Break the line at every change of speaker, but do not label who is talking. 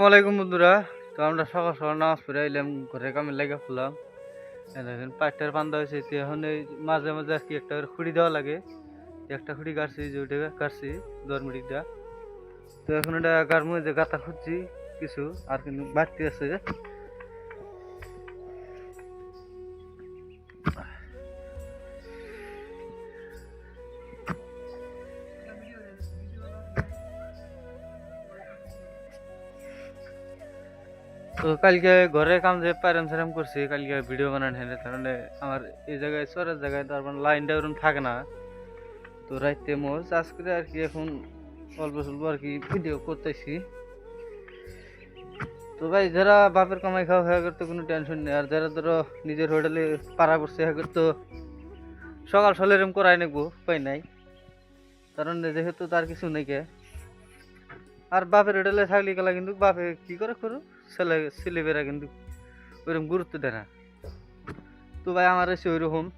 আসসালামাইকুম বন্ধুরা। তো আমরা সকাল সকাল নামাজ পড়ে এলাম ঘরে কামে লেগে এই দেখেন পাটটার বান্ধা হয়েছে। এখন এই মাঝে মাঝে আর কি একটা খুঁড়ি দেওয়া লাগে। একটা খুঁড়ি কাটছি যে কাটছি দরমিটিটা তো এখন এটা গার মধ্যে গাঁথা খুঁজছি কিছু, আর কিন্তু বাড়তি আছে। তো কালকে ঘরে কাম যে প্যারাম স্যারাম করছি, কালকে ভিডিও বানান হেনে, তাহলে আমার এই জায়গায়, চরের জায়গায় তারপর লাইনটা ওরকম থাকে না। তো রাইতে মোর চাষ করে আর কি এখন অল্প স্বল্প আর কি ভিডিও করতেছি। তো ভাই, যারা বাপের কামাই খাওয়া হয়ে করতে কোনো টেনশন নেই। আর যারা ধরো নিজের হোটেলে পাড়া করছে, হয়ে করতে সকাল সকাল এরকম করাই নেব উপায় নাই। কারণ যেহেতু তার কিছু নেই আর বাপের হোটেলে থাকলে গেলা কিন্তু বাপে কি করে করো? ছেলে ছেলেবেরা কিন্তু ওইরকম গুরুত্ব দেয় না। তো ভাই আমার এসে ওইরকম।